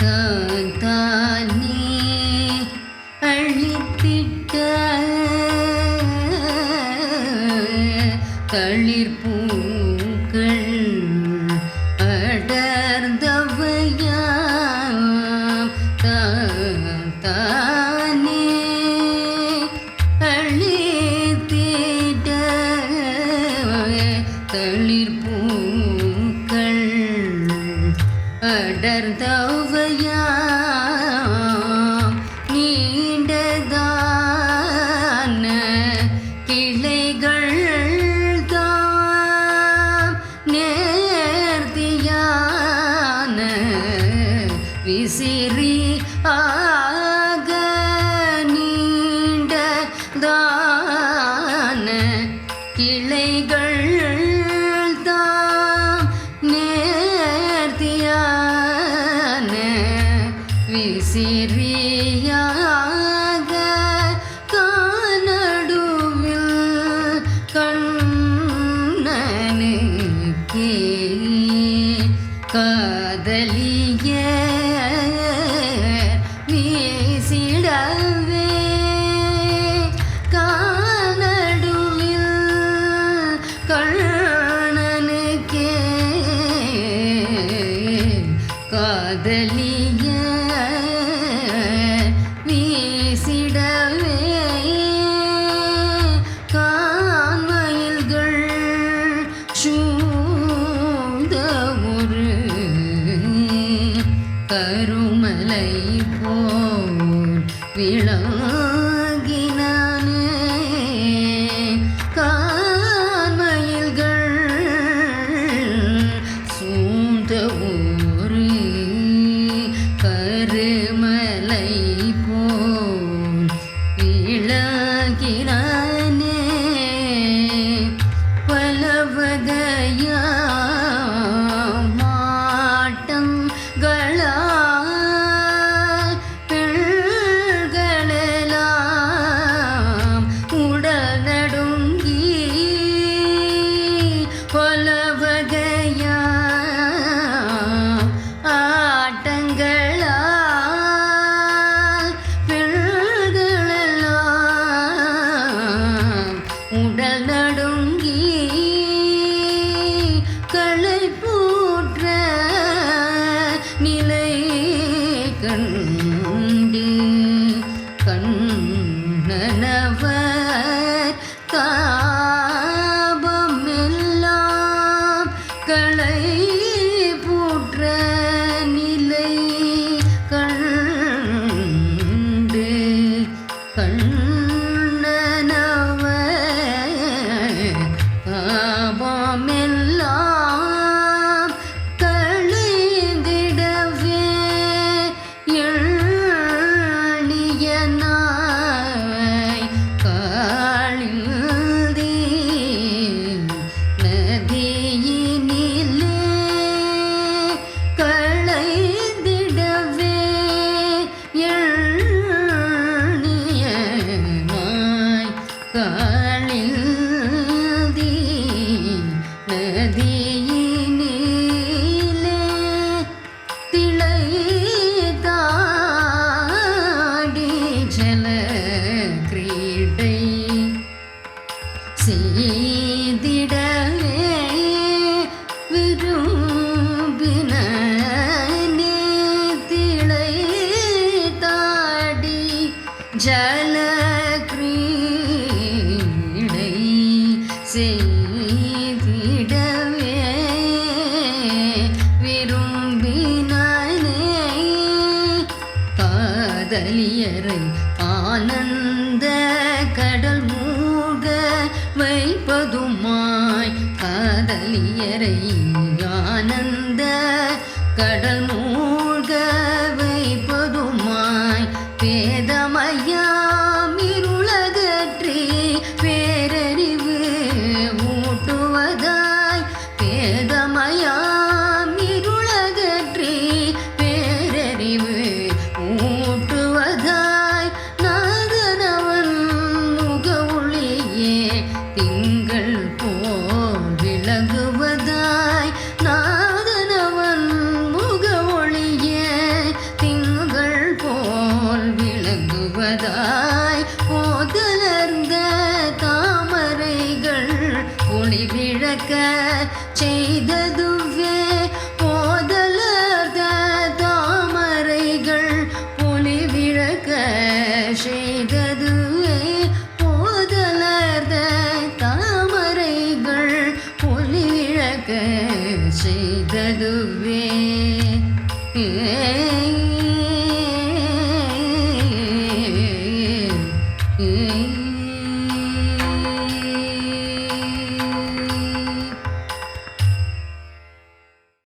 தான் தானே அழித்திட்ட விசிறி ஆக நீண்டதான கிளைகள் காதலிய வீசிடவே. காணடுவில் கண்ணனுக்கே காதலி போல் விளம் 哥 கண் காதலியரை ஆனந்த கடல் மூழ்க வைப்பதுமாய் காதலியரை ஆனந்த கடல் மூ cheia do dúvida.